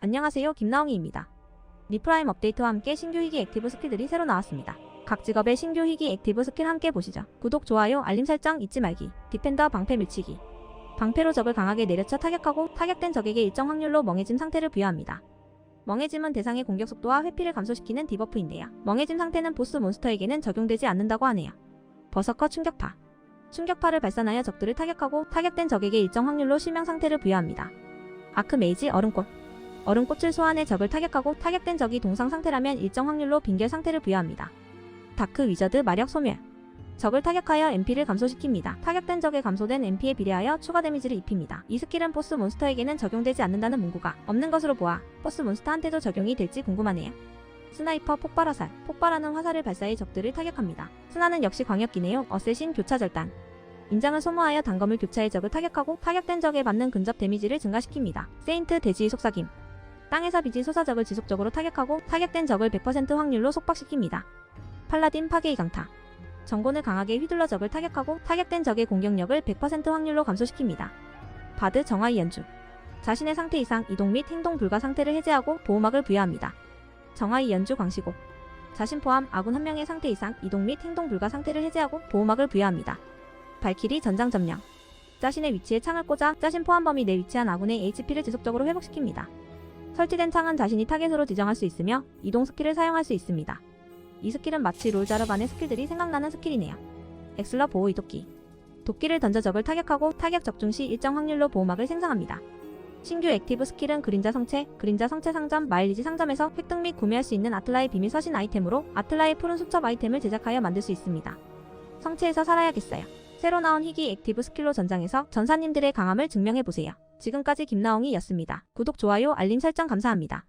안녕하세요. 김나홍이입니다. 리프라임 업데이트와 함께 신규 희귀 액티브 스킬들이 새로 나왔습니다. 각 직업의 신규 희귀 액티브 스킬 함께 보시죠. 구독, 좋아요, 알림 설정 잊지 말기. 디펜더 방패 밀치기. 방패로 적을 강하게 내려쳐 타격하고 타격된 적에게 일정 확률로 멍해짐 상태를 부여합니다. 멍해짐은 대상의 공격 속도와 회피를 감소시키는 디버프인데요. 멍해짐 상태는 보스 몬스터에게는 적용되지 않는다고 하네요. 버서커 충격파. 충격파를 발산하여 적들을 타격하고 타격된 적에게 일정 확률로 실명 상태를 부여합니다. 아크 메이지 얼음꽃. 얼음꽃을 소환해 적을 타격하고 타격된 적이 동상 상태라면 일정 확률로 빙결 상태를 부여합니다. 다크 위저드 마력 소멸. 적을 타격하여 MP를 감소시킵니다. 타격된 적의 감소된 MP에 비례하여 추가 데미지를 입힙니다. 이 스킬은 보스 몬스터에게는 적용되지 않는다는 문구가 없는 것으로 보아 보스 몬스터한테도 적용이 될지 궁금하네요. 스나이퍼 폭발화살. 폭발하는 화살을 발사해 적들을 타격합니다. 스나는 역시 광역기네요. 어쌔신 교차 절단. 인장을 소모하여 단검을 교차해 적을 타격하고 타격된 적에 받는 근접 데미지를 증가시킵니다. 세인트 돼지 속삭임. 땅에서 빚이 솟아 적을 지속적으로 타격하고 타격된 적을 100% 확률로 속박시킵니다. 팔라딘 파괴의 강타. 정곤을 강하게 휘둘러 적을 타격하고 타격된 적의 공격력을 100% 확률로 감소시킵니다. 바드 정화의 연주. 자신의 상태 이상 이동 및 행동 불가 상태를 해제하고 보호막을 부여합니다. 정화의 연주 광시곡. 자신 포함 아군 한 명의 상태 이상 이동 및 행동 불가 상태를 해제하고 보호막을 부여합니다. 발키리 전장 점령. 자신의 위치에 창을 꽂아 자신 포함 범위 내 위치한 아군의 HP를 지속적으로 회복시킵니다. 설치된 창은 자신이 타겟으로 지정할 수 있으며 이동 스킬을 사용할 수 있습니다. 이 스킬은 마치 롤자르반의 스킬들이 생각나는 스킬이네요. 엑슬러 보호 이도끼. 도끼를 던져 적을 타격하고 타격 적중 시 일정 확률로 보호막을 생성합니다. 신규 액티브 스킬은 그림자 성체, 그림자 성체 상점, 마일리지 상점에서 획득 및 구매할 수 있는 아틀라의 비밀 서신 아이템으로 아틀라의 푸른 수첩 아이템을 제작하여 만들 수 있습니다. 성체에서 살아야겠어요. 새로 나온 희귀 액티브 스킬로 전장에서 전사님들의 강함을 증명해보세요. 지금까지 김나홍이었습니다. 구독, 좋아요, 알림 설정 감사합니다.